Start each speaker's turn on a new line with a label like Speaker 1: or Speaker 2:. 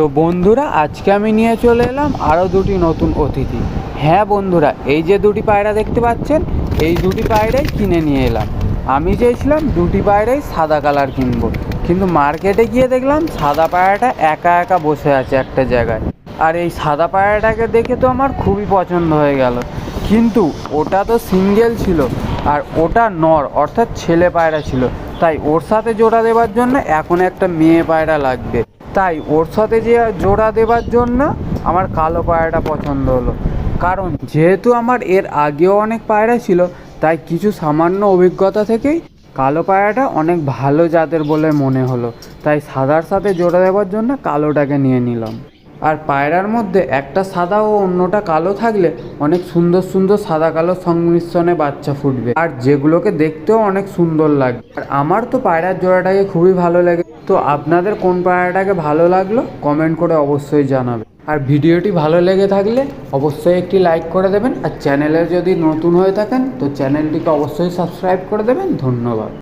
Speaker 1: তো বন্ধুরা, আজকে আমি নিয়ে চলে এলাম আরও দুটি নতুন অতিথি। হ্যাঁ বন্ধুরা, এই যে দুটি পায়রা দেখতে পাচ্ছেন, এই দুটি পায়রাই কিনে নিয়ে এলাম। আমি চেয়েছিলাম দুটি পায়রাই সাদা কালার কিনবো। কিন্তু মার্কেটে গিয়ে দেখলাম, সাদা পায়রাটা একা একা বসে আছে একটা জায়গায়। আর এই সাদা পায়রাটাকে দেখে তো আমার খুবই পছন্দ হয়ে গেল। কিন্তু ওটা তো সিঙ্গেল ছিল, আর ওটা নর, অর্থাৎ ছেলে পায়রা ছিল। তাই ওর সাথে জোড়া দেওয়ার জন্য এখন একটা মেয়ে পায়রা লাগবে। তাই ওর সাথে যে জোড়া দেবার জন্য আমার কালো পায়রাটা পছন্দ হলো। কারণ যেহেতু আমার এর আগেও অনেক পায়রা ছিল, তাই কিছু সামান্য অভিজ্ঞতা থেকেই কালো পায়রাটা অনেক ভালো জাতের বলে মনে হলো। তাই সাদার সাথে জোড়া দেওয়ার জন্য কালোটাকে নিয়ে নিলাম। আর পায়রার মধ্যে একটা সাদা ও অন্যটা কালো থাকলে অনেক সুন্দর সুন্দর সাদা কালো সংমিশ্রণে বাচ্চা ফুটবে। আর যেগুলোকে দেখতেও অনেক সুন্দর লাগবে। আর আমার তো পায়রার জোড়াটাকে খুবই ভালো লাগে। তো আপনাদের কোন পায়রাটাকে ভালো লাগল কমেন্ট করে অবশ্যই জানাবে আর ভিডিওটি ভালো লেগে থাকলে অবশ্যই একটি লাইক করে দেবেন। আর চ্যানেলে যদি নতুন হয়ে থাকেন তো চ্যানেলটিকে অবশ্যই সাবস্ক্রাইব করে দেবেন। ধন্যবাদ।